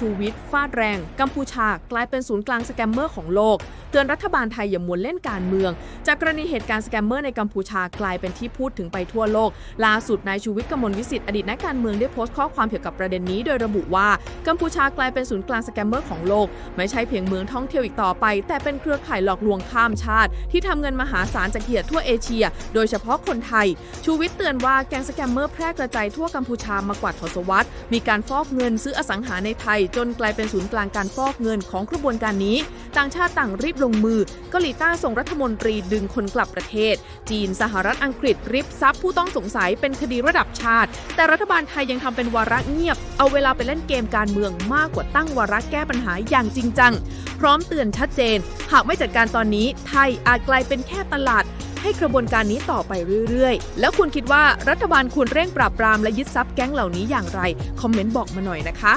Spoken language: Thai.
ชูวิทย์ฟาดแรง กัมพูชากลายเป็นศูนย์กลางสแกมเมอร์ของโลก เตือนรัฐบาลไทยอย่ามัวเล่นการเมือง จากกรณีเหตุการณ์สแกมเมอร์ในกัมพูชากลายเป็นที่พูดถึงไปทั่วโลก ล่าสุดนายชูวิทย์กมลวิสิทธิ์อดีตนักการเมืองได้โพสต์ข้อความเกี่ยวกับประเด็นนี้โดยระบุว่ากัมพูชากลายเป็นศูนย์กลางสแกมเมอร์ของโลก ไม่ใช่เพียงเมืองท่องเที่ยวอีกต่อไป แต่เป็นเครือข่ายหลอกลวงข้ามชาติ ที่ทำเงินมหาศาลจากเหยื่อทั่วเอเชีย โดยเฉพาะคนไทย ชูวิทย์เตือนว่าแก๊งสแกมเมอร์แพร่กระจายทั่วกัมพูชามากว่าทศวรรษมีการฟอกเงินซื้ออสังหาในไทยจนกลายเป็นศูนย์กลางการฟอกเงินของกระบวนการนี้ ต่างชาติต่างรีบลงมือเกาหลีใต้ส่งรัฐมนตรีดึงคนกลับประเทศ จีนสหรัฐอังกฤษริบทรัพย์ผู้ต้องสงสัยเป็นคดีระดับชาติ แต่รัฐบาลไทยยังทำเป็นวาระเงียบ เอาเวลาไปเล่นเกมการเมืองมากกว่าตั้งวาระแก้ปัญหาอย่างจริงจัง พร้อมเตือนชัดเจน หากไม่จัดการตอนนี้ ไทยอาจกลายเป็นแค่ตลาดให้กระบวนการนี้ต่อไปเรื่อยๆ แล้วคุณคิดว่ารัฐบาลควรเร่งปราบปรามและยึดทรัพย์แก๊งเหล่านี้อย่างไร คอมเมนต์บอกมาหน่อยนะคะ